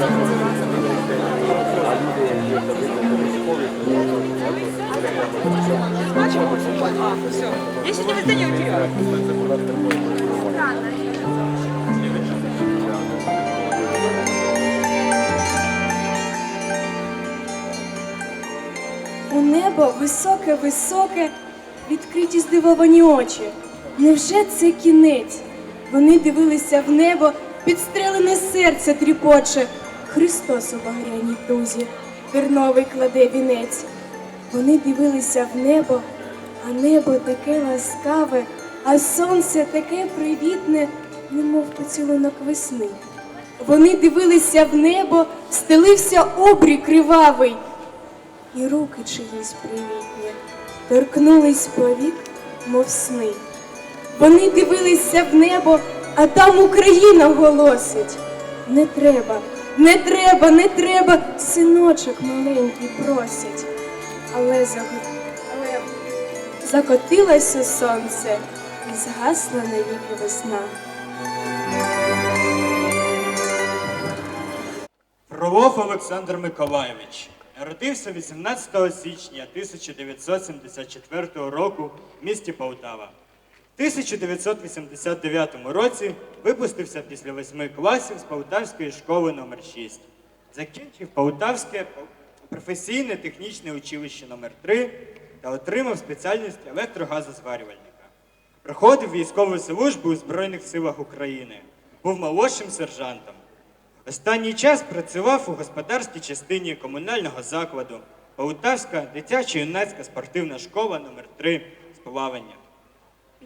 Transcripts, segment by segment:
Я сегодня в утеряла. У небо високе, високе, відкриті здивовані очі. Невже це кінець? Вони дивилися в небо, підстрелене серце тріпоче. Христос у багряній тузі, терновий кладе вінець. Вони дивилися в небо, а небо таке ласкаве, а сонце таке привітне, немов поцілунок весни. Вони дивилися в небо, стелився обрій кривавий і руки чиїсь привітні торкнулись повік, мов сни. Вони дивилися в небо, а там Україна голосить. Не треба, не треба, не треба, синочок маленький просять. Але, але закотилося сонце і згасла навіки весна. Фролов Олександр Миколайович народився 18 січня 1974 року в місті Полтава. В 1989 році випустився після восьми класів з Полтавської школи номер 6 Закінчив Полтавське професійне технічне училище номер 3 та отримав спеціальність електрогазозварювальника. Проходив військову службу у Збройних силах України. Був молодшим сержантом. Останній час працював у господарській частині комунального закладу Полтавська дитячо-юнацька спортивна школа номер 3 з плавання.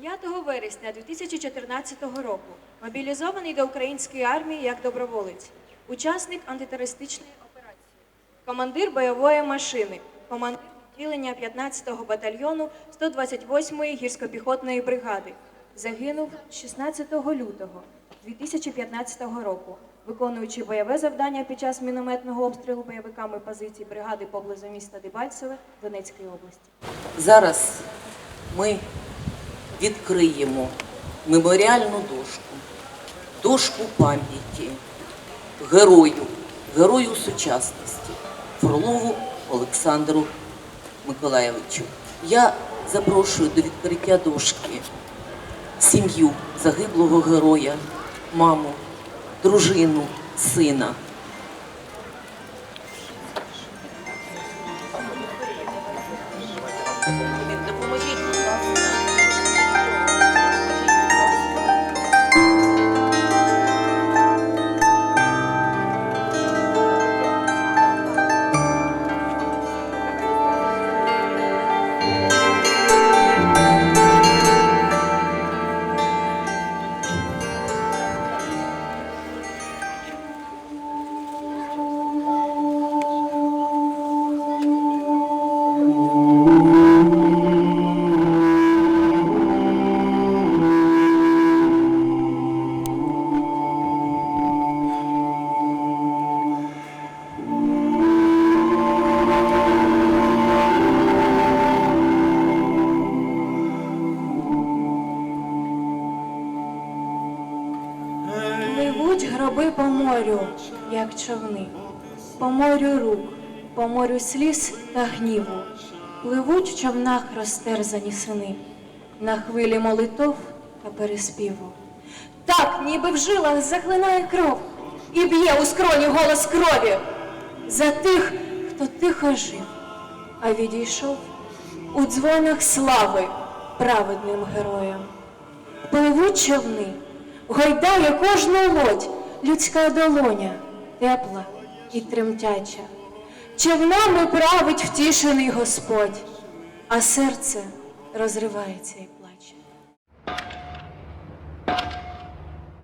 5 вересня 2014 року мобілізований до української армії як доброволець, учасник антитерористичної операції, командир бойової машини, командир відділення 15-го батальйону 128-ї гірсько-піхотної бригади. Загинув 16 лютого 2015 року, виконуючи бойове завдання під час мінометного обстрілу бойовиками позицій бригади поблизу міста Дебальцеве Донецької області. Зараз ми відкриємо меморіальну дошку, дошку пам'яті герою, герою сучасності Фролову Олександру Миколаєвичу. Я запрошую до відкриття дошки сім'ю загиблого героя, маму, дружину, сина. Допоможіть, Пливуть по морю, як човни, по морю рук, по морю сліз та гніву. Пливуть в човнах розтерзані сини, на хвилі молитов та переспіву. Так, ніби в жилах заглинає кров, і б'є у скроні голос крові за тих, хто тихо жив, а відійшов у дзвонах слави праведним героям. Пливуть човни, гойдає кожну лодь людська долоня, тепла і тремтяча. Човнами править втішений Господь, а серце розривається.